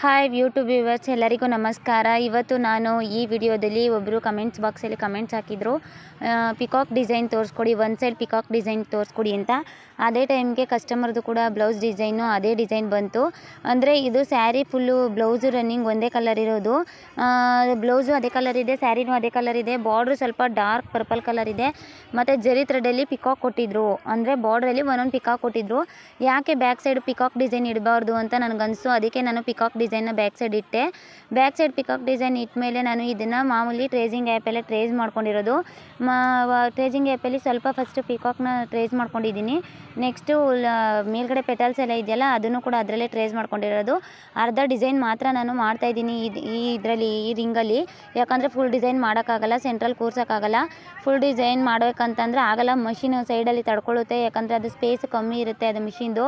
Hi YouTube viewers ಎಲ್ಲರಿಗೂ ನಮಸ್ಕಾರ. ಇವತ್ತು ನಾನು ಈ ವಿಡಿಯೋದಲ್ಲಿ ಒಬ್ಬರು ಕಮೆಂಟ್ಸ್ ಬಾಕ್ಸಲ್ಲಿ ಕಮೆಂಟ್ಸ್ ಹಾಕಿದರು. ಪಿಕಾಕ್ ಡಿಸೈನ್ ತೋರಿಸ್ಕೊಡಿ ಒನ್ ಸೈಡ್ ಪಿಕಾಕ್ ಡಿಸೈನ್ ತೋರಿಸ್ಕೊಡಿ ಅಂತ. ಅದೇ ಟೈಮ್ಗೆ ಕಸ್ಟಮರ್ದು ಕೂಡ ಬ್ಲೌಸ್ ಡಿಸೈನು ಅದೇ ಡಿಸೈನ್ ಬಂತು. ಅಂದರೆ ಇದು ಸ್ಯಾರಿ ಫುಲ್ಲು ಬ್ಲೌಸು ರನ್ನಿಂಗ್ ಒಂದೇ ಕಲರ್ ಇರೋದು. ಬ್ಲೌಸು ಅದೇ ಕಲರ್ ಇದೆ ಸ್ಯಾರಿನೂ ಅದೇ ಕಲರ್ ಇದೆ ಬಾರ್ಡ್ರು ಸ್ವಲ್ಪ ಡಾರ್ಕ್ ಪರ್ಪಲ್ ಕಲರ್ ಇದೆ. ಮತ್ತು ಜರಿ ಥ್ರೆಡಲ್ಲಿ ಪಿಕಾಕ್ ಕೊಟ್ಟಿದ್ರು. ಅಂದರೆ ಬಾರ್ಡ್ರಲ್ಲಿ ಒಂದೊಂದು ಪಿಕಾಕ್ ಕೊಟ್ಟಿದ್ರು. ಯಾಕೆ ಬ್ಯಾಕ್ ಸೈಡ್ ಪಿಕಾಕ್ ಡಿಸೈನ್ ಇಡಬಾರ್ದು ಅಂತ ನನಗನ್ಸು. ಅದಕ್ಕೆ ನಾನು ಪಿಕಾಕ್ ಡಿಸೈನ್ನ ಬ್ಯಾಕ್ ಸೈಡ್ ಇಟ್ಟೆ. ಬ್ಯಾಕ್ ಸೈಡ್ ಪಿಕಾಕ್ ಡಿಸೈನ್ ಇಟ್ಟ ಮೇಲೆ ನಾನು ಇದನ್ನು ಮಾಮೂಲಿ ಟ್ರೇಸಿಂಗ್ ಆ್ಯಪಲ್ಲೇ ಟ್ರೇಸ್ ಮಾಡ್ಕೊಂಡಿರೋದು. ಮಾ ಟ್ರೇಸಿಂಗ್ ಆ್ಯಪಲ್ಲಿ ಸ್ವಲ್ಪ ಫಸ್ಟ್ ಪಿಕಾಕ್ನ ಟ್ರೇಸ್ ಮಾಡ್ಕೊಂಡಿದ್ದೀನಿ. ನೆಕ್ಸ್ಟು ಮೇಲ್ಗಡೆ ಪೆಟಲ್ಸ್ ಎಲ್ಲ ಇದೆಯಲ್ಲ ಅದನ್ನು ಕೂಡ ಅದರಲ್ಲೇ ಟ್ರೇಸ್ ಮಾಡ್ಕೊಂಡಿರೋದು. ಅರ್ಧ ಡಿಸೈನ್ ಮಾತ್ರ ನಾನು ಮಾಡ್ತಾಯಿದ್ದೀನಿ ಇದು ಈ ಇದರಲ್ಲಿ, ಈ ರಿಂಗಲ್ಲಿ. ಯಾಕಂದರೆ ಫುಲ್ ಡಿಸೈನ್ ಮಾಡೋಕ್ಕಾಗಲ್ಲ ಸೆಂಟ್ರಲ್ ಕೂರ್ಸೋಕ್ಕಾಗಲ್ಲ. ಫುಲ್ ಡಿಸೈನ್ ಮಾಡಬೇಕಂತಂದರೆ ಆಗಲ್ಲ. ಮಷಿನ್ ಸೈಡಲ್ಲಿ ತಡ್ಕೊಳ್ಳುತ್ತೆ. ಯಾಕಂದರೆ ಅದು ಸ್ಪೇಸ್ ಕಮ್ಮಿ ಇರುತ್ತೆ ಅದು ಮಿಷಿನ್ದು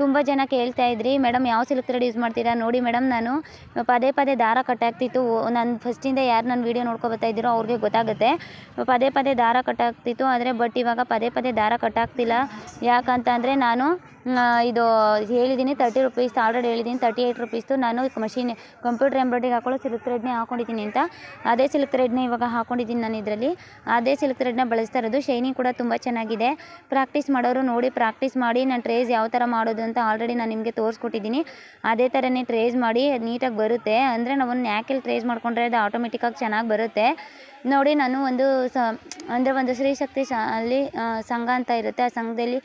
ತುಂಬ ಜನ ಕೇಳ್ತಾ ಇದ್ರಿ, ಮೇಡಮ್, ಯಾವ ಸಿಲ್ಕ್ ಥ್ರೆಡ್ ಯೂಸ್ ಮಾಡ್ತೀರಾ? ನೋಡಿ ಮೇಡಮ್, ನಾನು ಪದೇ ಪದೇ ದಾರ ಕಟ್ಟಾಗ್ತಿತ್ತು. ನಾನು ಫಸ್ಟಿಂದ ಯಾರು ನನ್ನ ವೀಡಿಯೋ ನೋಡ್ಕೊ ಬರ್ತಾ ಇದ್ದೀರೋ ಅವ್ರಿಗೆ ಗೊತ್ತಾಗುತ್ತೆ. ಪದೇ ಪದೇ ದಾರ ಕಟ್ಟಾಗ್ತಿತ್ತು, ಆದರೆ ಬಟ್ ಇವಾಗ ಪದೇ ಪದೇ ದಾರ ಕಟ್ಟಾಗ್ತಿಲ್ಲ. ಯಾಕಂತ ಅಂದರೆ ನಾನು ಇದು ಹೇಳಿದ್ದೀನಿ ತರ್ಟಿ ರುಪೀಸ್ ಆಲ್ರೆಡಿ ಹೇಳಿದ್ದೀನಿ ತರ್ಟಿ ಏಯ್ಟ್ ರುಪೀಸ್ದು ನಾನು ಮಷೀನ್ ಕಂಪ್ಯೂಟರ್ ಎಂಬ್ರಾಯ್ಡ್ರಿಗೆ ಹಾಕೊಳ್ಳೋ ಸಿಲ್ಕ್ ಥ್ರೆಡ್ನೇ ಹಾಕೊಂಡಿದ್ದೀನಿ ಅಂತ. ಅದೇ ಸಿಲ್ಕ್ ಥ್ರೆಡ್ನೇ ಇವಾಗ ಹಾಕೊಂಡಿದ್ದೀನಿ ನಾನು ಇದರಲ್ಲಿ. ಅದೇ ಸಿಲ್ಕ್ ಥ್ರೆಡ್ನ ಬಳಸ್ತಾ ಇರೋದು. ಶೈನಿಂಗ್ ಕೂಡ ತುಂಬ ಚೆನ್ನಾಗಿದೆ. ಪ್ರಾಕ್ಟೀಸ್ ಮಾಡೋರು ನೋಡಿ ಪ್ರಾಕ್ಟೀಸ್ ಮಾಡಿ, ನಾನು ಟ್ರೇಸ್ ಯಾವ ಥರ ಮಾಡೋದು ಅಂತ ಆಲ್ರೆಡಿ ನಾನು ನಿಮಗೆ ತೋರಿಸ್ಕೊಟ್ಟಿದ್ದೀನಿ. ಅದೇ ಥರನೇ ಟ್ರೇಸ್ ಮಾಡಿ ನೀಟಾಗಿ ಬರುತ್ತೆ. ಅಂದರೆ ನಾವು ನ್ಯಾಕಲ್ಲಿ ಟ್ರೇಸ್ ಮಾಡ್ಕೊಂಡ್ರೆ ಅದು ಆಟೋಮೆಟಿಕ್ಕಾಗಿ ಚೆನ್ನಾಗಿ ಬರುತ್ತೆ. ನೋಡಿ ನಾನು ಒಂದು ಸ ಅಂದರೆ ಒಂದು ಸ್ತ್ರೀಶಕ್ತಿ ಸ ಅಲ್ಲಿ ಸಂಘ ಅಂತ ಇರುತ್ತೆ. ಆ ಸಂಘದಲ್ಲಿ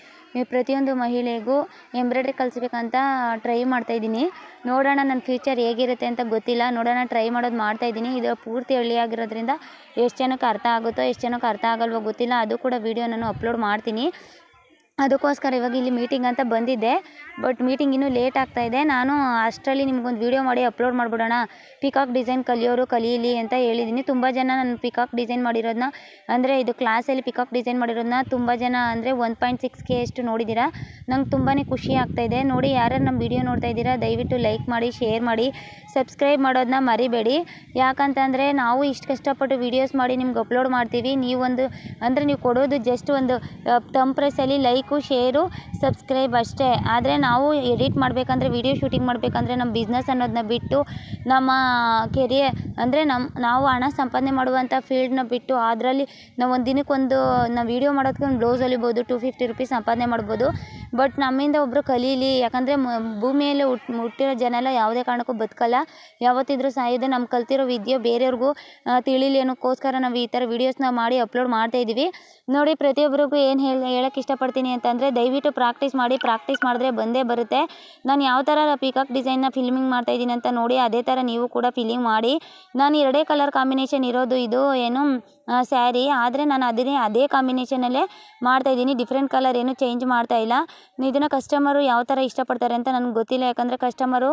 ಪ್ರತಿಯೊಂದು ಮಹಿಳೆಗೂ ಎಂಬ್ರಾಯ್ಡ್ರಿ ಕಲಿಸ್ಬೇಕಂತ ಟ್ರೈ ಮಾಡ್ತಾಯಿದ್ದೀನಿ ನೋಡೋಣ ನನ್ನ ಫ್ಯೂಚರ್ ಹೇಗಿರುತ್ತೆ ಅಂತ ಗೊತ್ತಿಲ್ಲ. ನೋಡೋಣ ಟ್ರೈ ಮಾಡೋದು ಮಾಡ್ತಾಯಿದ್ದೀನಿ ಇದು ಪೂರ್ತಿ ಹಳ್ಳಿಯಾಗಿರೋದ್ರಿಂದ ಎಷ್ಟು ಜನಕ್ಕೆ ಅರ್ಥ ಆಗುತ್ತೋ, ಎಷ್ಟು ಜನಕ್ಕೆ ಅರ್ಥ ಆಗಲ್ವೋ ಗೊತ್ತಿಲ್ಲ. ಅದು ಕೂಡ ವೀಡಿಯೋ ನಾನು ಅಪ್ಲೋಡ್ ಮಾಡ್ತೀನಿ. ಅದಕ್ಕೋಸ್ಕರ ಇವಾಗ ಇಲ್ಲಿ ಮೀಟಿಂಗ್ ಅಂತ ಬಂದಿದ್ದೆ. ಬಟ್ ಮೀಟಿಂಗ್ ಇನ್ನೂ ಲೇಟ್ ಆಗ್ತಾಯಿದೆ ನಾನು ಅಷ್ಟರಲ್ಲಿ ನಿಮ್ಗೊಂದು ವೀಡಿಯೋ ಮಾಡಿ ಅಪ್ಲೋಡ್ ಮಾಡಿಬಿಡೋಣ. ಪಿಕಾಕ್ ಡಿಸೈನ್ ಕಲಿಯೋರು ಕಲೀಲಿ ಅಂತ ಹೇಳಿದ್ದೀನಿ ತುಂಬ ಜನ ನಾನು ಪಿಕಾಕ್ ಡಿಸೈನ್ ಮಾಡಿರೋದನ್ನ ಅಂದರೆ ಇದು ಕ್ಲಾಸಲ್ಲಿ ಪಿಕಾಕ್ ಡಿಸೈನ್ ಮಾಡಿರೋದನ್ನ ತುಂಬ ಜನ ಅಂದರೆ ಒನ್ ಪಾಯಿಂಟ್ ಸಿಕ್ಸ್ ಕೆ ಅಷ್ಟು ನೋಡಿದ್ದೀರಾ ನಂಗೆ ತುಂಬಾ ಖುಷಿ ಆಗ್ತಾಯಿದೆ ನೋಡಿ ಯಾರ್ಯಾರು ನಮ್ಮ ವೀಡಿಯೋ ನೋಡ್ತಾ ಇದ್ದೀರಾ, ದಯವಿಟ್ಟು ಲೈಕ್ ಮಾಡಿ ಶೇರ್ ಮಾಡಿ ಸಬ್ಸ್ಕ್ರೈಬ್ ಮಾಡೋದನ್ನ ಮರಿಬೇಡಿ. ಯಾಕಂತಂದರೆ ನಾವು ಇಷ್ಟು ಕಷ್ಟಪಟ್ಟು ವೀಡಿಯೋಸ್ ಮಾಡಿ ನಿಮ್ಗೆ ಅಪ್ಲೋಡ್ ಮಾಡ್ತೀವಿ. ನೀವೊಂದು, ಅಂದರೆ ನೀವು ಕೊಡೋದು ಜಸ್ಟ್ ಒಂದು ಲೈಕ್ ಲೈಕು ಶೇರು, ಸಬ್ಸ್ಕ್ರೈಬ್ ಅಷ್ಟೇ. ಆದರೆ ನಾವು ಎಡಿಟ್ ಮಾಡಬೇಕಂದ್ರೆ, ವೀಡಿಯೋ ಶೂಟಿಂಗ್ ಮಾಡಬೇಕಂದ್ರೆ ನಮ್ಮ ಬಿಸ್ನೆಸ್ ಅನ್ನೋದನ್ನ ಬಿಟ್ಟು ನಮ್ಮ ಕೆರಿಯರ್, ಅಂದರೆ ನಮ್ಮ ನಾವು ಹಣ ಸಂಪಾದನೆ ಮಾಡುವಂಥ ಫೀಲ್ಡ್ನ ಬಿಟ್ಟು ಅದರಲ್ಲಿ ನಾವು ಒಂದು ದಿನಕ್ಕೊಂದು ನಾವು ವೀಡಿಯೋ ಮಾಡೋದಕ್ಕೆ ಒಂದು ಬ್ಲೌಸ್ ಹೊಲಿಬೋದು ಟು ಫಿಫ್ಟಿ ರುಪೀಸ್ ಸಂಪಾದನೆ ಮಾಡ್ಬೋದು. ಬಟ್ ನಮ್ಮಿಂದ ಒಬ್ಬರು ಕಲೀಲಿ. ಯಾಕಂದರೆ ಭೂಮಿಯಲ್ಲಿ ಹುಟ್, ಹುಟ್ಟಿರೋ ಜನ ಎಲ್ಲ ಯಾವುದೇ ಕಾರಣಕ್ಕೂ ಬದುಕಲ್ಲ. ಯಾವತ್ತಿದ್ರೂ ಸಾಯೋದು ನಮ್ಮ ಕಲ್ತಿರೋ ವಿದ್ಯೆ ಬೇರೆಯವ್ರಿಗೂ ತಿಳಿಲಿ ಅನ್ನೋಕ್ಕೋಸ್ಕರ ನಾವು ಈ ಥರ ವೀಡಿಯೋಸ್ನ ಮಾಡಿ ಅಪ್ಲೋಡ್ ಮಾಡ್ತಾಯಿದ್ದೀವಿ ನೋಡಿ ಪ್ರತಿಯೊಬ್ಬರಿಗೂ ಏನು ಹೇಳಿ ಹೇಳಕ್ಕೆ ಇಷ್ಟಪಡ್ತೀನಿ ಅಂತಂದರೆ ದಯವಿಟ್ಟು ಪ್ರಾಕ್ಟೀಸ್ ಮಾಡಿ ಪ್ರಾಕ್ಟೀಸ್ ಮಾಡಿದ್ರೆ ಬಂದೇ ಬರುತ್ತೆ. ನಾನು ಯಾವ ಥರ ಪಿಕಾಕ್ ಡಿಸೈನ್ನ ಫಿಲ್ಮಿಂಗ್ ಮಾಡ್ತಾಯಿದ್ದೀನಿ ಅಂತ ನೋಡಿ, ಅದೇ ಥರ ನೀವು ಕೂಡ ಫಿಲಿಂಗ್ ಮಾಡಿ. ನಾನು ಎರಡೇ ಕಲರ್ ಕಾಂಬಿನೇಷನ್ ಇರೋದು ಇದು, ಏನು ಸ್ಯಾರಿ ಆದರೆ ನಾನು ಅದನ್ನೇ ಅದೇ ಕಾಂಬಿನೇಷನಲ್ಲೇ ಮಾಡ್ತಾಯಿದ್ದೀನಿ ಡಿಫ್ರೆಂಟ್ ಕಲರ್ ಏನು ಚೇಂಜ್ ಮಾಡ್ತಾಯಿಲ್ಲ ಇದನ್ನು ಕಸ್ಟಮರು ಯಾವ ಥರ ಇಷ್ಟಪಡ್ತಾರೆ ಅಂತ ನನಗೆ ಗೊತ್ತಿಲ್ಲ. ಯಾಕಂದರೆ ಕಸ್ಟಮರು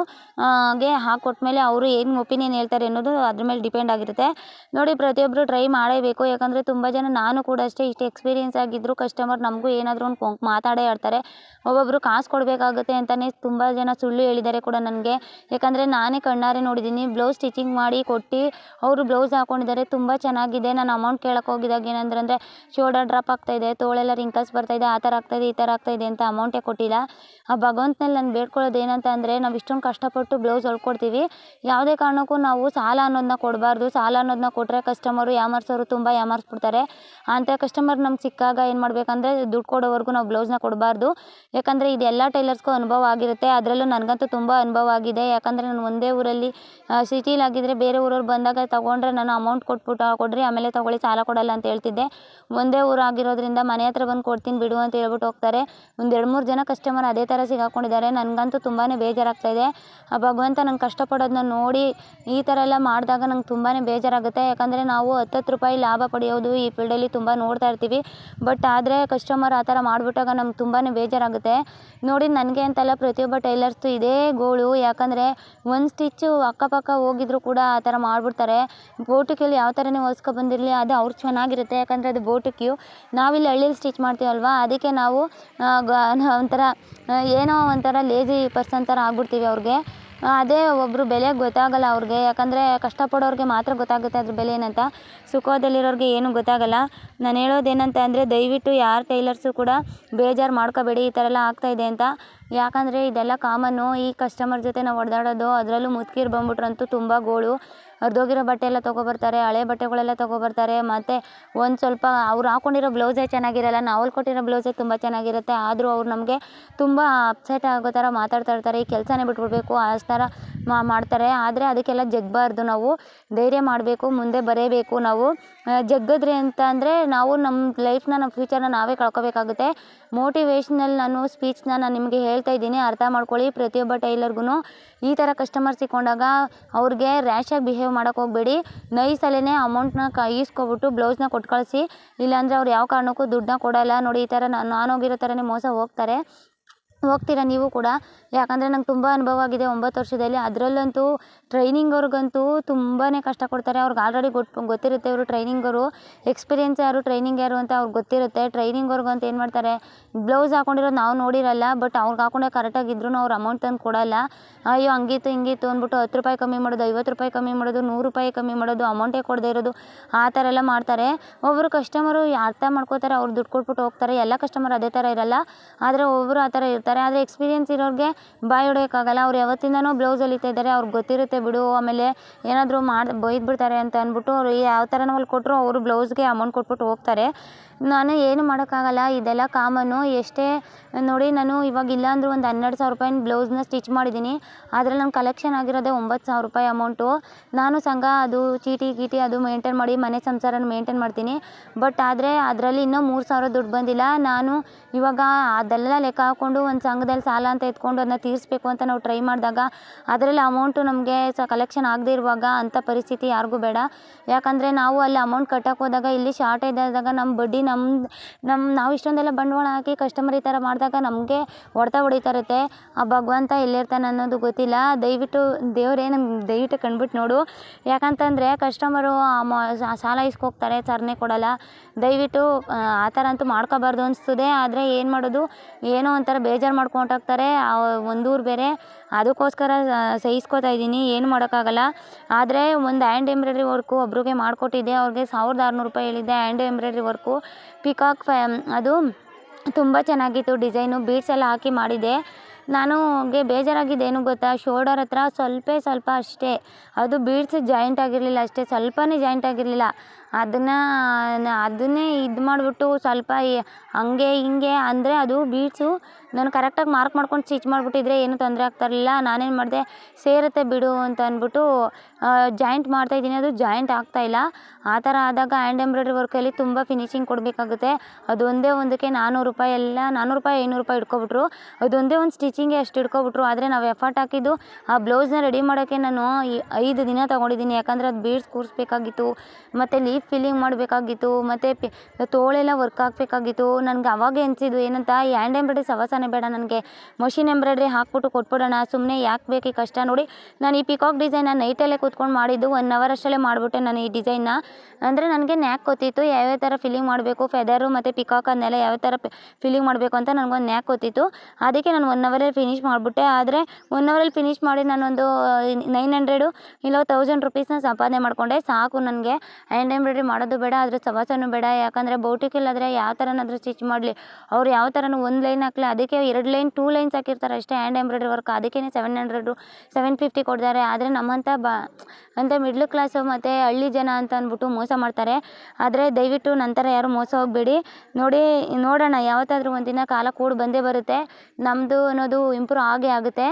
ಗೆ ಹಾಕ್ಕೊಟ್ಮೇಲೆ ಅವರು ಏನು ಒಪಿನಿಯನ್ ಹೇಳ್ತಾರೆ ಅನ್ನೋದು ಅದ್ರ ಮೇಲೆ ಡಿಪೆಂಡ್ ಆಗಿರುತ್ತೆ. ನೋಡಿ ಪ್ರತಿಯೊಬ್ಬರು ಟ್ರೈ ಮಾಡಲೇಬೇಕು ಯಾಕಂದರೆ ತುಂಬ ಜನ ನಾನು ಕೂಡ ಅಷ್ಟೇ ಇಷ್ಟು ಎಕ್ಸ್ಪೀರಿಯೆನ್ಸ್ ಆಗಿದ್ದರೂ ಕಸ್ಟಮರ್ ನಮಗೂ ಏನಾದರೂ ಒಂದು ಕೊಂಕ್ ಮಾತಾಡೇ ಆಡ್ತಾರೆ. ಒಬ್ಬೊಬ್ಬರು ಕಾಸು ಕೊಡಬೇಕಾಗುತ್ತೆ ಅಂತಲೇ ತುಂಬ ಜನ ಸುಳ್ಳು ಹೇಳಿದ್ದಾರೆ ಕೂಡ ನನಗೆ. ಯಾಕಂದರೆ ನಾನೇ ಕಣ್ಣಾರೆ ನೋಡಿದ್ದೀನಿ ಬ್ಲೌಸ್ ಸ್ಟಿಚಿಂಗ್ ಮಾಡಿ ಕೊಟ್ಟು ಅವರು ಬ್ಲೌಸ್ ಹಾಕ್ಕೊಂಡಿದ್ದಾರೆ ತುಂಬ ಚೆನ್ನಾಗಿದೆ. ನಾನು ಅಮೌಂಟ್ ಕೇಳಕ್ಕೆ ಹೋಗಿದಾಗ ಏನಂದ್ರೆ ಅಂದರೆ ಶೋಲ್ಡರ್ ಡ್ರಾಪ್ ಆಗ್ತಾಯಿದೆ ತೋಳೆಲ್ಲ ರಿಂಕಲ್ಸ್ ಬರ್ತಾಯಿದೆ ಆ ಥರ ಆಗ್ತಾಯಿದೆ ಈ ಥರ ಆಗ್ತಾಯಿದೆ ಅಂತ ಅಮೌಂಟೇ ಕೊಟ್ಟಿಲ್ಲ. ಆ ಭಗವಂತನಲ್ಲಿ ನಾನು ಬೇಡ್ಕೊಳ್ಳೋದು ಏನಂತ ಅಂದರೆ ನಾವು ಇಷ್ಟೊಂದು ಕಷ್ಟಪಟ್ಟು ಬ್ಲೌಸ್ ಹೊಲ್ಕೊಡ್ತೀವಿ. ಯಾವುದೇ ಕಾರಣಕ್ಕೂ ನಾವು ಸಾಲ ಅನ್ನೋದನ್ನ ಕೊಡಬಾರ್ದು. ಸಾಲ ಅನ್ನೋದನ್ನ ಕೊಟ್ಟರೆ ಕಸ್ಟಮರು ಯಾಮಾರಿಸೋರು ತುಂಬ ಯಾಮಾರಿಸ್ಬಿಡ್ತಾರೆ. ಅಂಥ ಕಸ್ಟಮರ್ ನಮ್ಗೆ ಸಿಕ್ಕಾಗ ಏನು ಮಾಡಬೇಕಂದ್ರೆ ದುಡ್ಡು ಕೊಡೋವರೆಗೂ ನಾವು ಬ್ಲೌಸ್ನ ಕೊಡಬಾರ್ದು. ಯಾಕಂದರೆ ಇದು ಎಲ್ಲ ಟೈಲರ್ಸ್ಗೂ ಅನುಭವ ಆಗಿರುತ್ತೆ. ಅದರಲ್ಲೂ ನನಗಂತೂ ತುಂಬ ಅನುಭವ ಆಗಿದೆ. ಯಾಕಂದರೆ ನಾನು ಒಂದೇ ಊರಲ್ಲಿ ಸಿಟಿಲಾಗಿದ್ದರೆ ಬೇರೆ ಊರವ್ರು ಬಂದಾಗ ತೊಗೊಂಡ್ರೆ ನಾನು ಅಮೌಂಟ್ ಕೊಟ್ಬಿಟ್ಟು, ಕೊಡ್ರಿ, ಆಮೇಲೆ ತೊಗೊಳ್ಳಿ, ಸಾಲ ಕೊಡಲ್ಲ ಅಂತ ಹೇಳ್ತಿದ್ದೆ. ಒಂದೇ ಊರು ಆಗಿರೋದ್ರಿಂದ ಮನೆ ಹತ್ರ ಬಂದು ಕೊಡ್ತೀನಿ ಬಿಡು ಅಂತ ಹೇಳ್ಬಿಟ್ಟು ಹೋಗ್ತಾರೆ. ಒಂದು ಮೂರು ಜನ ಕಸ್ಟಮರ್ ಅದೇ ಥರ ಸಿಗಾಕೊಂಡಿದ್ದಾರೆ. ನನಗಂತೂ ತುಂಬಾ ಬೇಜಾರಾಗ್ತಾಯಿದೆ. ಆ ಭಗವಂತ ನಂಗೆ ಕಷ್ಟಪಡೋದನ್ನ ನೋಡಿ ಈ ಥರ ಎಲ್ಲ ಮಾಡಿದಾಗ ನಂಗೆ ತುಂಬಾ ಬೇಜಾರಾಗುತ್ತೆ. ಯಾಕಂದರೆ ನಾವು ಹತ್ತತ್ತು ರೂಪಾಯಿ ಲಾಭ ಪಡೆಯೋದು ಈ ಫೀಲ್ಡಲ್ಲಿ ತುಂಬ ನೋಡ್ತಾ ಇರ್ತೀವಿ. ಬಟ್ ಆದರೆ ಕಸ್ಟಮರ್ ಆ ಥರ ಮಾಡಿಬಿಟ್ಟಾಗ ನಮ್ಗೆ ತುಂಬಾ ಬೇಜಾರಾಗುತ್ತೆ. ನೋಡಿ ನನಗೆ ಅಂತಲ್ಲ ಪ್ರತಿಯೊಬ್ಬ ಟೈಲರ್ಸ್ದು ಇದೇ ಗೋಳು. ಯಾಕಂದರೆ ಒಂದು ಸ್ಟಿಚ್ಚು ಅಕ್ಕಪಕ್ಕ ಹೋಗಿದ್ರು ಕೂಡ ಆ ಥರ ಮಾಡಿಬಿಡ್ತಾರೆ. ಬೋಟಿಕಲ್ಲಿ ಯಾವ ಥರನೇ ಹೊಲ್ಸ್ಕೊ ಬಂದಿರಲಿ, ಅದು ಅವ್ರು ಚೆನ್ನಾಗಿರುತ್ತೆ. ಯಾಕಂದರೆ ಅದು ಬೋಟಿಕ್ಯು ನಾವಿಲ್ಲಿ ಹಳ್ಳಿಲಿ ಸ್ಟಿಚ್ ಮಾಡ್ತೀವಲ್ವ? ಅದಕ್ಕೆ ನಾವು ಒಂಥರ ಏನೋ ಒಂಥರ ಲೇಜಿ ಪರ್ಸನ್ ಥರ ಆಗ್ಬಿಡ್ತೀವಿ ಅವ್ರಿಗೆ. ಅದೇ ಒಬ್ಬರು ಬೆಲೆ ಗೊತ್ತಾಗಲ್ಲ ಅವ್ರಿಗೆ, ಯಾಕಂದರೆ ಕಷ್ಟಪಡೋರಿಗೆ ಮಾತ್ರ ಗೊತ್ತಾಗುತ್ತೆ ಅದ್ರ ಬೆಲೆ ಏನಂತ. ಸುಖದಲ್ಲಿರೋರಿಗೆ ಏನೂ ಗೊತ್ತಾಗಲ್ಲ. ನಾನು ಹೇಳೋದು ಏನಂತ ಅಂದರೆ ದಯವಿಟ್ಟು ಯಾರು ಟೈಲರ್ಸು ಕೂಡ ಬೇಜಾರು ಮಾಡ್ಕೋಬೇಡಿ, ಈ ಥರ ಎಲ್ಲ ಆಗ್ತಾಯಿದೆ ಅಂತ. ಯಾಕಂದರೆ ಇದೆಲ್ಲ ಕಾಮನ್ನು ಈ ಕಸ್ಟಮರ್ ಜೊತೆ ನಾವು ಹೊಡೆದಾಡೋದು ಅದರಲ್ಲೂ ಮುದುಕೀರು ಬಂದ್ಬಿಟ್ರಂತೂ ತುಂಬ ಗೋಳು. ಹರಿದೋಗಿರೋ ಬಟ್ಟೆ ಎಲ್ಲ ತೊಗೊಬರ್ತಾರೆ, ಹಳೆ ಬಟ್ಟೆಗಳೆಲ್ಲ ತೊಗೊಬರ್ತಾರೆ, ಮತ್ತು ಒಂದು ಸ್ವಲ್ಪ ಅವ್ರು ಹಾಕ್ಕೊಂಡಿರೋ ಬ್ಲೌಸೇ ಚೆನ್ನಾಗಿರಲ್ಲ ನಾವು ಕೊಟ್ಟಿರೋ ಬ್ಲೌಸೇ ತುಂಬ ಚೆನ್ನಾಗಿರುತ್ತೆ, ಆದರೂ ಅವ್ರು ನಮಗೆ ತುಂಬ ಅಪ್ಸೆಟ್ ಆಗೋ ಥರ ಮಾತಾಡ್ತಾ ಇರ್ತಾರೆ, ಈ ಕೆಲಸನೇ ಬಿಟ್ಬಿಡ್ಬೇಕು, ಆ ಥರ ಮಾಡ್ತಾರೆ. ಆದರೆ ಅದಕ್ಕೆಲ್ಲ ಜಗ್ಬಾರ್ದು ನಾವು, ಧೈರ್ಯ ಮಾಡಬೇಕು, ಮುಂದೆ ಬರೀಬೇಕು ನಾವು. ಜಗ್ಗಿದ್ರೆ ಅಂತ ಅಂದರೆ ನಾವು ನಮ್ಮ ಲೈಫ್ನ ನಮ್ಮ ಫ್ಯೂಚರ್ನ ನಾವೇ ಕಳ್ಕೊಬೇಕಾಗುತ್ತೆ. ಮೋಟಿವೇಶ್ನಲ್ ನಾನು ಸ್ಪೀಚ್ನ ನಾನು ನಿಮಗೆ ಹೇಳ್ತಾ ಇದ್ದೀನಿ, ಅರ್ಥ ಮಾಡ್ಕೊಳ್ಳಿ. ಪ್ರತಿಯೊಬ್ಬ ಟೈಲರ್ಗೂ ಈ ಥರ ಕಸ್ಟಮರ್ ಸಿಕ್ಕೊಂಡಾಗ ಅವ್ರಿಗೆ ರ್ಯಾಶಾಗಿ ಬಿಹೇವ್ ಮಾಡೋಕೆ ಹೋಗಬೇಡಿ. ನೈಸಲ್ಲೇ ಅಮೌಂಟ್ನ ಕ ಈಸ್ಕೊಬಿಟ್ಟು ಬ್ಲೌಸ್ನ ಕೊಟ್ಟು ಕಳಿಸಿ ಇಲ್ಲಾಂದರೆ ಅವ್ರು ಯಾವ ಕಾರಣಕ್ಕೂ ದುಡ್ಡನ್ನ ಕೊಡೋಲ್ಲ. ನೋಡಿ, ಈ ಥರ ನಾನು ಹೋಗಿರೋ ಥರನೇ ಮೋಸ ಹೋಗ್ತಾರೆ. ಹೋಗ್ತೀರಾ ನೀವು ಕೂಡ? ಯಾಕಂದರೆ ನಂಗೆ ತುಂಬ ಅನುಭವ ಆಗಿದೆ ಒಂಬತ್ತು ವರ್ಷದಲ್ಲಿ. ಅದರಲ್ಲಂತೂ ಟ್ರೈನಿಂಗ್ ಅವ್ರಿಗಂತೂ ತುಂಬಾ ಕಷ್ಟ ಕೊಡ್ತಾರೆ. ಅವ್ರಿಗೆ ಆಲ್ರೆಡಿ ಗೊತ್ತು ಗೊತ್ತಿರುತ್ತೆ ಇವರು ಟ್ರೈನಿಂಗ್ ಅವರು. ಎಕ್ಸ್ಪೀರಿಯೆನ್ಸ್ ಯಾರು ಟ್ರೈನಿಂಗ್ ಯಾರು ಅಂತ ಅವ್ರಿಗೆ ಗೊತ್ತಿರುತ್ತೆ. ಟ್ರೈನಿಂಗ್ ಅವ್ರಿಗಂತ ಏನು ಮಾಡ್ತಾರೆ? ಬ್ಲೌಸ್ ಹಾಕೊಂಡಿರೋದು ನಾವು ನೋಡಿರಲ್ಲ ಬಟ್ ಅವ್ರಿಗೆ ಹಾಕೊಂಡೆ ಕರೆಕ್ಟಾಗಿ ಇದ್ರೂ ಅವ್ರು ಅಮೌಂಟ್ ತಂದು ಕೊಡಲ್ಲ. ಅಯ್ಯೋ, ಹಂಗಿತ್ತು, ಹಿಂಗಿತ್ತು ಅಂದ್ಬಿಟ್ಟು ಹತ್ತು ರೂಪಾಯಿ ಕಮ್ಮಿ ಮಾಡೋದು, ಐವತ್ತು ರೂಪಾಯಿ ಕಮ್ಮಿ ಮಾಡೋದು, ನೂರು ರೂಪಾಯಿ ಕಮ್ಮಿ ಮಾಡೋದು ಅಮೌಂಟೇ ಕೊಡದೇ ಇರೋದು, ಆ ಥರ ಎಲ್ಲ ಮಾಡ್ತಾರೆ. ಒಬ್ಬರು ಕಸ್ಟಮರು ಅರ್ಥ ಮಾಡ್ಕೋತಾರೆ, ಅವ್ರು ದುಡ್ಡು ಕೊಟ್ಬಿಟ್ಟು ಹೋಗ್ತಾರೆ. ಎಲ್ಲ ಕಸ್ಟಮರ್ ಅದೇ ಥರ ಇರಲ್ಲ. ಆದರೆ ಒಬ್ಬರು ಆ ಥರ ಇರ್ತಾರೆ. ಆದರೆ ಎಕ್ಸ್ಪೀರಿಯೆನ್ಸ್ ಇರೋರಿಗೆ ಬಾಯ್ ಹೊಡೆಯೋಕ್ಕಾಗಲ್ಲ. ಅವ್ರು ಯಾವತ್ತಿಂದನೂ ಬ್ಲೌಸ್ ಹೊಲಿತಾ ಇದ್ದಾರೆ, ಅವ್ರಿಗೆ ಗೊತ್ತಿರುತ್ತೆ ಬಿಡು, ಆಮೇಲೆ ಏನಾದರೂ ಮಾಡಿ, ಬೈದ್ಬಿಡ್ತಾರೆ ಅಂತ ಅಂದ್ಬಿಟ್ಟು ಅವರು ಯಾವ ಥರನೂ ಹೊಲ್ಕೊಟ್ರು ಅವರು ಬ್ಲೌಸ್ಗೆ ಅಮೌಂಟ್ ಕೊಟ್ಬಿಟ್ಟು ಹೋಗ್ತಾರೆ. ನಾನು ಏನು ಮಾಡೋಕ್ಕಾಗಲ್ಲ, ಇದೆಲ್ಲ ಕಾಮನ್ನು ಎಷ್ಟೇ ನೋಡಿ ನಾನು ಇವಾಗ ಇಲ್ಲ ಅಂದರೂ ಒಂದು ಹನ್ನೆರಡು ಸಾವಿರ ರೂಪಾಯಿನ ಬ್ಲೌಸ್ನ ಸ್ಟಿಚ್ ಮಾಡಿದ್ದೀನಿ. ಅದ್ರಲ್ಲಿ ನನ್ನ ಕಲೆಕ್ಷನ್ ಆಗಿರೋದೇ ಒಂಬತ್ತು ಸಾವಿರ ರೂಪಾಯಿ ಅಮೌಂಟು ನಾನು ಸಂಘ ಅದು ಚೀಟಿ ಗೀಟಿ ಅದು ಮೇಂಟೈನ್ ಮಾಡಿ ಮನೆ ಸಂಸಾರನ ಮೇಂಟೈನ್ ಮಾಡ್ತೀನಿ. ಬಟ್ ಆದರೆ ಅದರಲ್ಲಿ ಇನ್ನೂ ಮೂರು ಸಾವಿರ ದುಡ್ಡು ಬಂದಿಲ್ಲ. ನಾನು ಇವಾಗ ಅದೆಲ್ಲ ಲೆಕ್ಕ ಹಾಕ್ಕೊಂಡು ಒಂದು ಸಂಘದಲ್ಲಿ ಸಾಲ ಅಂತ ಎತ್ಕೊಂಡು ಅದನ್ನ ತೀರಿಸ್ಬೇಕು ಅಂತ ನಾವು ಟ್ರೈ ಮಾಡಿದಾಗ ಅದರಲ್ಲಿ ಅಮೌಂಟು ನಮಗೆ ಸ ಕಲೆಕ್ಷನ್ ಆಗದೇ ಇರುವಾಗ ಅಂಥ ಪರಿಸ್ಥಿತಿ ಯಾರಿಗೂ ಬೇಡ. ಯಾಕಂದರೆ ನಾವು ಅಲ್ಲಿ ಅಮೌಂಟ್ ಕಟ್ಟಕ್ಕೆ ಹೋದಾಗ, ಇಲ್ಲಿ ಶಾರ್ಟೇಜ್ ಆದಾಗ ನಮ್ಮ ಬಡ್ಡಿ ನಮ್ದು ನಮ್ಮ ನಾವು ಇಷ್ಟೊಂದೆಲ್ಲ ಬಂಡವಾಳ ಹಾಕಿ ಕಸ್ಟಮರ್ ಈ ಥರ ಮಾಡಿದಾಗ ನಮಗೆ ಹೊಡೆತ ಹೊಡಿತಾ ಇರುತ್ತೆ ಆ ಭಗವಂತ ಎಲ್ಲಿರ್ತಾನೆ ಅನ್ನೋದು ಗೊತ್ತಿಲ್ಲ. ದಯವಿಟ್ಟು ದೇವರೇ ನಮ್ಗೆ ದಯವಿಟ್ಟು ಕಂಡ್ಬಿಟ್ಟು ನೋಡು. ಯಾಕಂತಂದರೆ ಕಸ್ಟಮರು ಸಾಲ ಇಸ್ಕೋಗ್ತಾರೆ ಸರ್ನೆ ಕೊಡಲ್ಲ. ದಯವಿಟ್ಟು, ಆ ಥರ ಅಂತೂ ಮಾಡ್ಕೋಬಾರ್ದು ಅನಿಸ್ತದೆ. ಆದರೆ ಏನು ಮಾಡೋದು? ಏನೋ ಒಂಥರ ಬೇಜಾರು ಮಾಡ್ಕೊಂಡು ಹೋಗ್ತಾರೆ. ಒಂದು ಊರು ಬೇರೆ. ಅದಕ್ಕೋಸ್ಕರ ಸಹಿಸ್ಕೋತಾ ಇದ್ದೀನಿ. ಏನು ಮಾಡೋಕ್ಕಾಗಲ್ಲ. ಆದರೆ ಒಂದು ಹ್ಯಾಂಡ್ ಎಂಬ್ರಾಯ್ಡ್ರಿ ವರ್ಕು ಒಬ್ರಿಗೆ ಮಾಡಿಕೊಟ್ಟಿದ್ದೆ. ಅವ್ರಿಗೆ ಸಾವಿರದ ಆರುನೂರು ರೂಪಾಯಿ ಹೇಳಿದ್ದೆ. ಹ್ಯಾಂಡ್ ಎಂಬ್ರಾಯ್ಡ್ರಿ ವರ್ಕು ಪಿಕಾಕ್ ಫ್ಯಾ ಅದು ತುಂಬ ಚೆನ್ನಾಗಿತ್ತು. ಡಿಸೈನು ಬೀಡ್ಸ್ ಎಲ್ಲ ಹಾಕಿ ಮಾಡಿದ್ದೆ ನನಗೆ ಬೇಜಾರಾಗಿದ್ದು ಏನು ಗೊತ್ತಾ? ಶೋಲ್ಡರ್ ಹತ್ರ ಸ್ವಲ್ಪ ಸ್ವಲ್ಪ ಅಷ್ಟೇ. ಅದು ಬೀಡ್ಸ್ ಜಾಯಿಂಟ್ ಆಗಿರಲಿಲ್ಲ ಅಷ್ಟೇ. ಸ್ವಲ್ಪನೇ ಜಾಯಿಂಟ್ ಆಗಿರಲಿಲ್ಲ. ಅದನ್ನು, ಅದನ್ನೇ ಇದು ಮಾಡಿಬಿಟ್ಟು ಸ್ವಲ್ಪ ಹಂಗೆ ಹಿಂಗೆ ಅಂದರೆ ಅದು ಬೀಡ್ಸು ನಾನು ಕರೆಕ್ಟಾಗಿ ಮಾರ್ಕ್ ಮಾಡ್ಕೊಂಡು ಸ್ಟಿಚ್ ಮಾಡಿಬಿಟ್ಟಿದ್ರೆ ಏನೂ ತೊಂದರೆ ಆಗ್ತಾ ಇರಲಿಲ್ಲ. ನಾನೇನು ಮಾಡಿದೆ, ಸೇರುತ್ತೆ ಬಿಡು ಅಂತ ಅಂದ್ಬಿಟ್ಟು ಜಾಯಿಂಟ್ ಮಾಡ್ತಾಯಿದ್ದೀನಿ ಅದು ಜಾಯಿಂಟ್ ಆಗ್ತಾಯಿಲ್ಲ ಆ ಥರ ಆದಾಗ ಹ್ಯಾಂಡ್ ಎಂಬ್ರಾಯ್ಡ್ರಿ ವರ್ಕಲ್ಲಿ ತುಂಬ ಫಿನಿಶಿಂಗ್ ಕೊಡಬೇಕಾಗುತ್ತೆ. ಅದು ಒಂದೇ ಒಂದಕ್ಕೆ ನಾನ್ನೂರು ರೂಪಾಯಿ ಎಲ್ಲ ನಾನ್ನೂರು ರೂಪಾಯಿ, ಐನೂರು ರೂಪಾಯಿ ಇಟ್ಕೊಬಿಟ್ರು ಅದೊಂದೇ ಒಂದು ಸ್ಟಿಚಿಂಗೆ ಅಷ್ಟು ಇಟ್ಕೊಬಿಟ್ರು ಆದರೆ ನಾವು ಎಫರ್ಟ್ ಹಾಕಿದ್ದು, ಆ ಬ್ಲೌಸ್ನ ರೆಡಿ ಮಾಡೋಕ್ಕೆ ನಾನು ಐದು ದಿನ ತೊಗೊಂಡಿದ್ದೀನಿ. ಯಾಕಂದರೆ ಅದು ಬೀಡ್ಸ್ ಕೂರಿಸ್ಬೇಕಾಗಿತ್ತು. ಮತ್ತು ಲೀಫ್ ಫಿಲ್ಲಿಂಗ್ ಮಾಡಬೇಕಾಗಿತ್ತು, ಮತ್ತು ಪಿ, ತೋಳೆಲ್ಲ ವರ್ಕ್ ಆಗಬೇಕಾಗಿತ್ತು. ನನಗೆ ಅವಾಗೇ ಅನಿಸಿದ್ದು ಏನಂತ, ಈ ಹ್ಯಾಂಡ್ ಎಂಬ್ರಾಯ್ಡ್ರಿ ಸವಾಸನೆ ಬೇಡ ನನಗೆ. ಮಷಿನ್ ಎಂಬ್ರಾಯ್ಡ್ರಿ ಹಾಕ್ಬಿಟ್ಟು ಕೊಟ್ಬಿಡೋಣ ಸುಮ್ಮನೆ ಯಾಕೆ ಬೇಕು ಈ ಕಷ್ಟ ನೋಡಿ. ನಾನು ಈ ಪಿಕಾಕ್ ಡಿಸೈನ್ನ ನೈಟಲ್ಲೇ ಕೂತ್ಕೊಂಡು ಮಾಡಿದ್ದು ಒನ್ ಅವರ್ ಅಷ್ಟರಲ್ಲೇ ಮಾಡಿಬಿಟ್ಟೆ ನಾನು ಈ ಡಿಸೈನ್ನ ಅಂದರೆ ನನಗೆ ನ್ಯಾಕ್ ಗೊತ್ತಿತ್ತು ಯಾವ್ಯಾವ ಥರ ಫಿಲ್ಲಿಂಗ್ ಮಾಡಬೇಕು ಫೆದರು ಮತ್ತು ಪಿಕಾಕ್ ಅದನ್ನೆಲ್ಲ ಯಾವ ಥರ ಫಿಲ್ಲಿಂಗ್ ಮಾಡಬೇಕು ಅಂತ ನನಗೊಂದು ನ್ಯಾಕ್ ಗೊತ್ತಿತ್ತು. ಅದಕ್ಕೆ ನಾನು ಒನ್ ಅವರಲ್ಲಿ ಫಿನಿಶ್ ಮಾಡಿಬಿಟ್ಟೆ. ಆದರೆ ಒನ್ ಅವರಲ್ಲಿ ಫಿನಿಶ್ ಮಾಡಿ ನಾನೊಂದು ನೈನ್ ಹಂಡ್ರೆಡು ಇಲ್ಲ ತೌಸಂಡ್ ರುಪೀಸ್ನ ಸಂಪಾದನೆ ಮಾಡಿಕೊಂಡೆ, ಸಾಕು ನನಗೆ. ಹ್ಯಾಂಡ್ ಎಂಬ್ರಾಯ್ಡ್ರಿ ಮಾಡೋದು ಬೇಡ ಅದ್ರ ಸವಾಸನೂ ಬೇಡ. ಯಾಕಂದರೆ ಬೌಟಿಕಲ್ಲಾದರೆ ಯಾವ ಥರನಾದರೂ ಸ್ಟಿಚ್ ಮಾಡಲಿ. ಅವ್ರು ಯಾವ ಥರನೂ ಒಂದು ಲೈನ್ ಹಾಕಲಿ, ಅದಕ್ಕೆ ಎರಡು ಲೈನ್, ಟೂ ಲೈನ್ಸ್ ಹಾಕಿರ್ತಾರೆ ಅಷ್ಟೇ. ಹ್ಯಾಂಡ್ ಎಂಬ್ರಾಯ್ಡ್ರಿ ವರ್ಕ್ ಅದಕ್ಕೇ ಸೆವೆನ್ ಹಂಡ್ರೆಡು ಸೆವೆನ್ ಫಿಫ್ಟಿ ಕೊಡ್ತಾರೆ. ಆದರೆ ನಮ್ಮಂಥ ಬ, ಅಂತ ಮಿಡ್ಲ್ ಕ್ಲಾಸು ಮತ್ತು ಹಳ್ಳಿ ಜನ ಅಂತ ಅಂದ್ಬಿಟ್ಟು ಮೋಸ ಮಾಡ್ತಾರೆ. ಆದರೆ ದಯವಿಟ್ಟು ನಂತರ ಯಾರು ಯಾರೂ ಮೋಸ ಹೋಗಬೇಡಿ. ನೋಡಿ, ನೋಡೋಣ, ಯಾವತ್ತಾದರೂ ಒಂದಿನ ಕಾಲ ಕೂಡಿ ಬಂದೇ ಬರುತ್ತೆ. ನಮ್ಮದು ಅನ್ನೋದು ಇಂಪ್ರೂವ್ ಆಗೇ ಆಗುತ್ತೆ.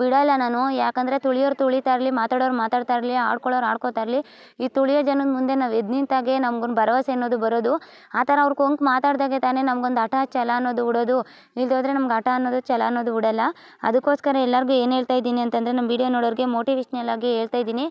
ಬಿಡಲ್ಲ ನಾನು. ಯಾಕಂದರೆ ತುಳಿಯೋರು ತುಳಿತಾ ಇರಲಿ, ಮಾತಾಡೋರು ಮಾತಾಡ್ತಾ ಇರಲಿ, ಆಡ್ಕೊಳ್ಳೋರು ಆಡ್ಕೋತಾ ಇರಲಿ. ಈ ತುಳಿಯೋ ಜನದ ಮುಂದೆ ನಾವು ನಿಂತಾಗೆ ನಮ್ಗೊಂದು ಭರವಸೆ ಅನ್ನೋದು ಬರೋದು. ಆ ಥರ ಅವ್ರು ಕೊಂಕ್ ಮಾತಾಡಿದಾಗೆ ತಾನೇ ನಮ್ಗೊಂದು ಹಠ ಛಲ ಅನ್ನೋದು ಉಡೋದು. ಇಲ್ಲದೆ ಹೋದರೆ ನಮ್ಗೆ ಹಠ ಅನ್ನೋದು ಛಲ ಅನ್ನೋದು ಬಿಡೋಲ್ಲ ಅದಕ್ಕೋಸ್ಕರ ಎಲ್ಲರಿಗೂ ಏನು ಹೇಳ್ತಾ ಇದ್ದೀನಿ ಅಂತಂದರೆ ನಮ್ಮ ವಿಡಿಯೋ ನೋಡೋರಿಗೆ ಮೋಟಿವೇಶ್ನಲ್ ಆಗಿ ಹೇಳ್ತಾ ಇದ್ದೀನಿ.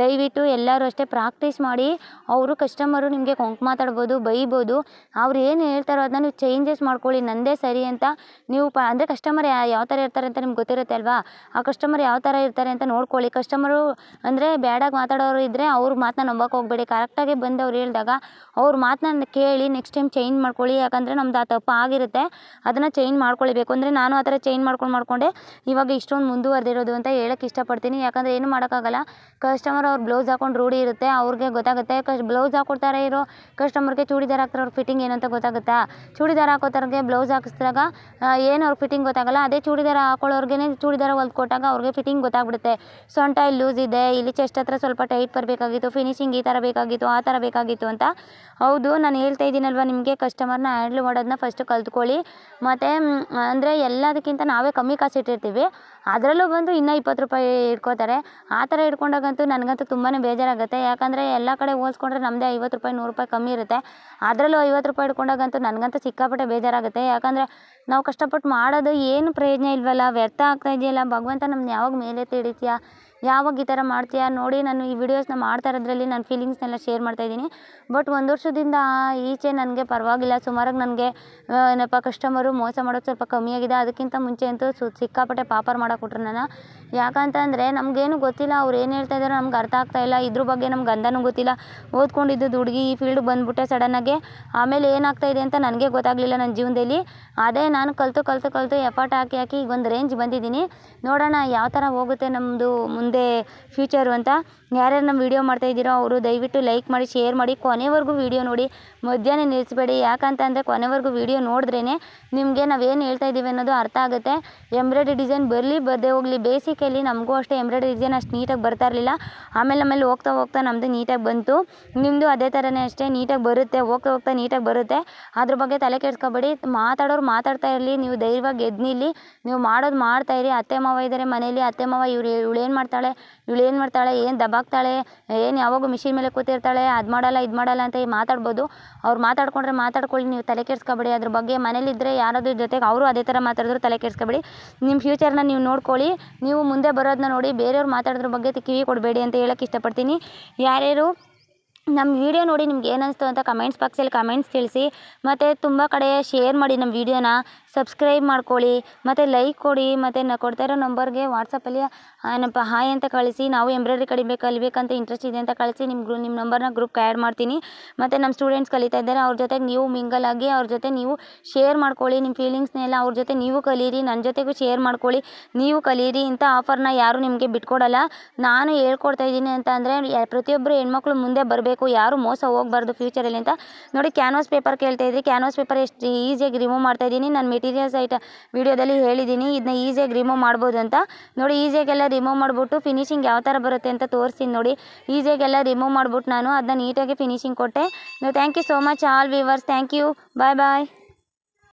ದಯವಿಟ್ಟು ಎಲ್ಲರೂ ಅಷ್ಟೇ ಪ್ರಾಕ್ಟೀಸ್ ಮಾಡಿ, ಅವರು ಕಸ್ಟಮರು ನಿಮಗೆ ಕೊಂಕ್ ಮಾತಾಡ್ಬೋದು, ಬೈಬೋದು. ಅವ್ರು ಏನು ಹೇಳ್ತಾರೋ ಅದನ್ನ ನೀವು ಚೇಂಜಸ್ ಮಾಡ್ಕೊಳ್ಳಿ, ನಂದೇ ಸರಿ ಅಂತ. ನೀವು ಪ, ಅಂದರೆ ಕಸ್ಟಮರ್ ಯಾವ ಥರ ಇರ್ತಾರೆ ಅಂತ ನಿಮ್ಗೆ ಗೊತ್ತಿರುತ್ತೆ ಅಲ್ವಾ? ಆ ಕಸ್ಟಮರ್ ಯಾವ ಥರ ಇರ್ತಾರೆ ಅಂತ ನೋಡ್ಕೊಳ್ಳಿ. ಕಸ್ಟಮರು ಅಂದರೆ ಬ್ಯಾಡಾಗಿ ಮಾತಾಡೋರು ಇದ್ದರೆ ಅವ್ರ ಮಾತನ್ನ ನಂಬಕ್ಕೆ ಹೋಗಬೇಡಿ. ಕರೆಕ್ಟಾಗಿ ಬಂದು ಅವ್ರು ಹೇಳಿದಾಗ ಅವ್ರ ಮಾತನ್ನ ಕೇಳಿ ನೆಕ್ಸ್ಟ್ ಟೈಮ್ ಚೇಂಜ್ ಮಾಡ್ಕೊಳ್ಳಿ, ಯಾಕಂದರೆ ನಮ್ದು ಆ ತಪ್ಪು ಆಗಿರುತ್ತೆ. ಅದನ್ನು ಚೇಂಜ್ ಮಾಡ್ಕೊಳ್ಬೇಕು. ಅಂದರೆ ನಾನು ಆ ಥರ ಚೇಂಜ್ ಮಾಡ್ಕೊಂಡು ಮಾಡಿಕೊಂಡೆ, ಇವಾಗ ಇಷ್ಟೊಂದು ಮುಂದುವರೆದಿರೋದು ಅಂತ ಹೇಳಕ್ಕೆ ಇಷ್ಟಪಡ್ತೀನಿ. ಯಾಕಂದರೆ ಏನು ಮಾಡೋಕ್ಕಾಗಲ್ಲ. ಕಸ್ ಕಸ್ಟಮರ್ ಅವ್ರು ಬ್ಲೌಸ್ ಹಾಕೊಂಡು ರೂಢಿ ಇರುತ್ತೆ. ಅವ್ರಿಗೆ ಗೊತ್ತಾಗುತ್ತೆ. ಕಸ್ ಬ್ಲೌಸ್ ಹಾಕೊಡ್ತಾರೆ ಇರೋ ಕಸ್ಟಮರ್ಗೆ ಚೂಡಿದಾರ ಹಾಕ್ತಾರೆ ಅವ್ರ ಫಿಟ್ಟಿಂಗ್ ಏನಂತ ಗೊತ್ತಾಗುತ್ತಾ? ಚೂಡಿದಾರ್ ಹಾಕೋತವ್ರಿಗೆ ಬ್ಲೌಸ್ ಹಾಕಿಸಿದಾಗ ಏನು ಅವ್ರ ಫಿಟ್ಟಿಂಗ್ ಗೊತ್ತಾಗಲ್ಲ. ಅದೇ ಚೂಡಿದಾರ ಹಾಕೊಳ್ಳೋರ್ಗೆ ಚೂಡಿದಾರ ಹೊಲ್ದು ಕೊಟ್ಟಾಗ ಅವ್ರಿಗೆ ಫಿಟ್ಟಿಂಗ್ ಗೊತ್ತಾಗ್ಬಿಡುತ್ತೆ. ಸೊಂಟ ಇಲ್ಲಿ ಲೂಸ್ ಇದೆ. ಇಲ್ಲಿ ಚೆಸ್ಟ್ ಹತ್ರ ಸ್ವಲ್ಪ ಟೈಟ್ ಬರಬೇಕಾಗಿತ್ತು. ಫಿನಿಶಿಂಗ್ ಈ ಥರ ಬೇಕಾಗಿತ್ತು. ಆ ಬೇಕಾಗಿತ್ತು ಅಂತ. ಹೌದು, ನಾನು ಹೇಳ್ತಾ ಇದ್ದೀನಲ್ವ ನಿಮಗೆ ಕಸ್ಟಮರ್ನ ಹ್ಯಾಂಡ್ಲ್ ಮಾಡೋದನ್ನ ಫಸ್ಟು ಕಲ್ತ್ಕೊಳ್ಳಿ. ಮತ್ತು ಅಂದರೆ ಎಲ್ಲದಕ್ಕಿಂತ ನಾವೇ ಕಮ್ಮಿ ಕಾಸು ಇಟ್ಟಿರ್ತೀವಿ. ಅದರಲ್ಲೂ ಬಂದು ಇನ್ನೂ ಇಪ್ಪತ್ತು ರೂಪಾಯಿ ಇಟ್ಕೋತಾರೆ. ಆ ಥರ ಇಟ್ಕೊಂಡಾಗಂತೂ ನನಗಂತೂ ತುಂಬಾ ಬೇಜಾರಾಗುತ್ತೆ. ಯಾಕಂದರೆ ಎಲ್ಲ ಕಡೆ ಹೋಲ್ಸ್ಕೊಂಡ್ರೆ ನಮ್ಮದೇ ಐವತ್ತು ರೂಪಾಯಿ, ನೂರು ರೂಪಾಯಿ ಕಮ್ಮಿ ಇರುತ್ತೆ. ಅದರಲ್ಲೂ ಐವತ್ತು ರೂಪಾಯಿ ಇಟ್ಕೊಂಡಾಗಂತೂ ನನಗಂತೂ ಸಿಕ್ಕಾಪಟ್ಟೆ ಬೇಜಾರಾಗುತ್ತೆ. ಯಾಕಂದರೆ ನಾವು ಕಷ್ಟಪಟ್ಟು ಮಾಡೋದು ಏನು ಪ್ರಯೋಜನ ಇಲ್ವಲ್ಲ? ವ್ಯರ್ಥ ಆಗ್ತಾ ಇದೆಯಲ್ಲ? ಭಗವಂತ ನಮ್ಮನ್ನ ಯಾವಾಗ ಮೇಲೆ ಹಿಡಿತೀಯ? ಯಾವಾಗ ಈ ಥರ ಮಾಡ್ತೀಯಾ ನೋಡಿ ನಾನು ಈ ವಿಡಿಯೋಸ್ನ ಮಾಡ್ತಾ ಇರೋದ್ರಲ್ಲಿ ನನ್ನ ಫೀಲಿಂಗ್ಸ್ನೆಲ್ಲ ಶೇರ್ ಮಾಡ್ತಾ ಇದ್ದೀನಿ. ಬಟ್ ಒಂದು ವರ್ಷದಿಂದ ಈಚೆ ನನಗೆ ಪರವಾಗಿಲ್ಲ. ಸುಮಾರಾಗಿ ನನಗೆ ಏನಪ್ಪ ಕಸ್ಟಮರು ಮೋಸ ಮಾಡೋದು ಸ್ವಲ್ಪ ಕಮ್ಮಿಯಾಗಿದೆ ಅದಕ್ಕಿಂತ ಮುಂಚೆ ಅಂತೂ ಸು, ಸಿಕ್ಕಾಪಟ್ಟೆ ಪಾಪರ್ ಮಾಡಕ್ಕೆ ನಾನು. ಯಾಕಂತಂದರೆ ನಮಗೇನು ಗೊತ್ತಿಲ್ಲ. ಅವ್ರು ಏನು ಹೇಳ್ತಾ ಇದ್ದಾರೋ ನಮ್ಗೆ ಅರ್ಥ ಆಗ್ತಾ ಇಲ್ಲ. ಇದ್ರ ಬಗ್ಗೆ ನಮ್ಗೆ ಅಂದನೂ ಗೊತ್ತಿಲ್ಲ. ಓದ್ಕೊಂಡಿದ್ದು ಹುಡುಗಿ ಈ ಫೀಲ್ಡ್ ಬಂದುಬಿಟ್ಟೆ ಸಡನ್ನಾಗೆ ಆಮೇಲೆ ಏನಾಗ್ತಾ ಇದೆ ಅಂತ ನನಗೆ ಗೊತ್ತಾಗಲಿಲ್ಲ ನನ್ನ ಜೀವನದಲ್ಲಿ. ಅದೇ ನಾನು ಕಲಿತು ಕಲಿತು ಕಲಿತು ಎಫರ್ಟ್ ಹಾಕಿ ಹಾಕಿ ಈಗ ಒಂದು ರೇಂಜ್ ಬಂದಿದ್ದೀನಿ. ನೋಡೋಣ ಯಾವ ಥರ ಹೋಗುತ್ತೆ ನಮ್ಮದು ಮುಂದೆ. ಫ್ಯೂಚರು ಅಂತ ಯಾರ್ಯಾರು ನಮ್ಮ ವೀಡಿಯೋ ಮಾಡ್ತಾ ಇದ್ದೀರೋ ಅವರು ದಯವಿಟ್ಟು ಲೈಕ್ ಮಾಡಿ ಶೇರ್ ಮಾಡಿ, ಕೊನೆವರೆಗೂ ವೀಡಿಯೋ ನೋಡಿ. ಮಧ್ಯಾಹ್ನ ನಿಲ್ಲಿಸ್ಬೇಡಿ. ಯಾಕಂತಂದರೆ ಕೊನೆವರೆಗೂ ವೀಡಿಯೋ ನೋಡಿದ್ರೇ ನಿಮಗೆ ನಾವೇನು ಹೇಳ್ತಾ ಇದ್ದೀವಿ ಅನ್ನೋದು ಅರ್ಥ ಆಗುತ್ತೆ. ಎಂಬ್ರಾಯ್ಡ್ರಿ ಡಿಸೈನ್ ಬರಲಿ, ಬರದೇ ಹೋಗಲಿ. ಬೇಸಿಕಲಿ ನಮಗೂ ಅಷ್ಟೇ ಎಂಬ್ರಾಯ್ಡ್ರಿ ಡಿಸೈನ್ ಅಷ್ಟು ನೀಟಾಗಿ ಬರ್ತಾ ಇರಲಿಲ್ಲ. ಆಮೇಲೆ ಆಮೇಲೆ ಹೋಗ್ತಾ ಹೋಗ್ತಾ ನಮ್ಮದು ನೀಟಾಗಿ ಬಂತು. ನಿಮ್ಮದು ಅದೇ ಥರನೇ ಅಷ್ಟೇ ನೀಟಾಗಿ ಬರುತ್ತೆ. ಹೋಗ್ತಾ ಹೋಗ್ತಾ ನೀಟಾಗಿ ಬರುತ್ತೆ. ಅದ್ರ ಬಗ್ಗೆ ತಲೆ ಕೆಡ್ಸ್ಕೊಬೇಡಿ. ಮಾತಾಡೋರು ಮಾತಾಡ್ತಾ ಇರಲಿ. ನೀವು ಧೈರ್ಯವಾಗಿ ಎದ್ನಿಲ್ಲಿ. ನೀವು ಮಾಡೋದು ಮಾಡ್ತಾ ಇರಿ. ಅತ್ತೆ ಮಾವ ಇದ್ದಾರೆ ಮನೇಲಿ. ಅತ್ತೆ ಮಾವ ಇವ್ರು, ಇವಳೇನು ಮಾಡ್ತಾಳೆ? ಇವಳೇನು ಮಾಡ್ತಾಳೆ? ಏನು ದಬಾಕ್ತಾಳೆ ಏನು ಯಾವಾಗೂ ಮಿಷಿನ್ ಮೇಲೆ ಕೂತಿರ್ತಾಳೆ, ಅದು ಮಾಡಲ್ಲ, ಇದು ಮಾಡಲ್ಲ ಅಂತ ಮಾತಾಡ್ಬೋದು. ಅವ್ರು ಮಾತಾಡ್ಕೊಂಡ್ರೆ ಮಾತಾಡ್ಕೊಳ್ಳಿ, ನೀವು ತಲೆ ಕೆಡ್ಸ್ಕೊಬೇಡಿ. ಅದ್ರ ಬಗ್ಗೆ ಮನೇಲಿದ್ದರೆ ಯಾರಾದ್ರೂ ಜೊತೆಗೆ ಅವರು ಅದೇ ಥರ ಮಾತಾಡಿದ್ರು ತಲೆ ಕೆಡ್ಸ್ಕೊಬೇಡಿ. ನಿಮ್ಮ ಫ್ಯೂಚರ್ನ ನೀವು ನೋಡ್ಕೊಳ್ಳಿ. ನೀವು ಮುಂದೆ ಬರೋದನ್ನ ನೋಡಿ ಬೇರೆಯವ್ರು ಮಾತಾಡೋದ್ರ ಬಗ್ಗೆ ಕಿವಿ ಕೊಡಬೇಡಿ ಅಂತ ಹೇಳಕ್ಕೆ ಇಷ್ಟಪಡ್ತೀನಿ. ಯಾರ್ಯಾರು ನಮ್ಮ ವೀಡಿಯೋ ನೋಡಿ ನಿಮ್ಗೆ ಏನು ಅನಿಸ್ತು ಅಂತ ಕಮೆಂಟ್ಸ್ ಬಾಕ್ಸಲ್ಲಿ ಕಮೆಂಟ್ಸ್ ತಿಳಿಸಿ, ಮತ್ತು ತುಂಬ ಕಡೆ ಶೇರ್ ಮಾಡಿ ನಮ್ಮ ವೀಡಿಯೋನ. ಸಬ್ಸ್ಕ್ರೈಬ್ ಮಾಡ್ಕೊಳ್ಳಿ, ಮತ್ತು ಲೈಕ್ ಕೊಡಿ, ಮತ್ತು ನಾ ಕೊಡ್ತಾ ಇರೋ ನಂಬರ್ಗೆ ವಾಟ್ಸಪ್ಪಲ್ಲಿ ಏನಪ್ಪ ಹಾಯ್ ಅಂತ ಕಳಿಸಿ, ನಾವು ಎಂಬ್ರಾಯ್ಡ್ರಿ ಕಲಿಬೇಕು ಕಲಿಬೇಕಂತ ಇಂಟ್ರೆಸ್ಟ್ ಇದೆ ಅಂತ ಕಳಿಸಿ ನಿಮ್ಮ ಗ್ರೂ ನಿಮ್ಮ ನಂಬರ್ನ ಗ್ರೂಪ್ಗೆ ಆ್ಯಡ್ ಮಾಡ್ತೀನಿ. ಮತ್ತು ನಮ್ಮ ಸ್ಟೂಡೆಂಟ್ಸ್ ಕಲಿತಾ ಇದ್ದಾರೆ, ಅವ್ರ ಜೊತೆಗೆ ನೀವು ಮಿಂಗಲ್ ಆಗಿ, ಅವ್ರ ಜೊತೆ ನೀವು ಶೇರ್ ಮಾಡ್ಕೊಳ್ಳಿ ನಿಮ್ಮ ಫೀಲಿಂಗ್ಸ್ನೆಲ್ಲ ಅವ್ರ ಜೊತೆ ನೀವು ಕಲೀರಿ ನನ್ನ ಜೊತೆಗೂ ಶೇರ್ ಮಾಡ್ಕೊಳ್ಳಿ, ನೀವು ಕಲೀರಿ ಇಂಥ ಆಫರ್ನ ಯಾರೂ ನಿಮಗೆ ಬಿಟ್ಕೊಡಲ್ಲ. ನಾನು ಹೇಳ್ಕೊಡ್ತಾ ಇದ್ದೀನಿ ಅಂತ ಅಂದರೆ ಪ್ರತಿಯೊಬ್ಬರು ಹೆಣ್ಮಕ್ಳು ಮುಂದೆ ಬರಬೇಕು. ಯಾರು ಮೋಸ ಹೋಗಬಾರ್ದು ಫ್ಯೂಚರಲ್ಲಿ ಅಂತ. ನೋಡಿ ಕ್ಯಾನ್ವಾಸ್ ಪೇಪರ್ ಕೇಳ್ತಾ ಇದ್ರಿ. ಕ್ಯಾನ್ವಾಸ್ ಪೇಪರ್ ಎಷ್ಟು ಈಸಿಯಾಗಿ ರಿಮೂವ್ ಮಾಡ್ತಾ ಇದ್ದೀನಿ. ನಾನು ಮೆಟೀರಿಯಲ್ಸ್ ಐಟ ವೀಡಿಯೋದಲ್ಲಿ ಹೇಳಿದ್ದೀನಿ. ಇದನ್ನ ಈಸಿಯಾಗಿ ರಿಮೂವ್ ಮಾಡ್ಬೋದು ಅಂತ. ನೋಡಿ ಈಸಿಯಾಗೆಲ್ಲ ರಿಮೂವ್ ಮಾಡಿಬಿಟ್ಟು ಫಿನಿಶಿಂಗ್ ಯಾವ ಥರ ಬರುತ್ತೆ ಅಂತ ತೋರಿಸ್ತೀನಿ ನೋಡಿ. ಈಸಿಯಾಗೆಲ್ಲ ರಿಮೂವ್ ಮಾಡ್ಬಿಟ್ಟು ನಾನು ಅದನ್ನ ನೀಟಾಗಿ ಫಿನಿಶಿಂಗ್ ಕೊಟ್ಟೆ. Thank you so much all viewers thank you bye bye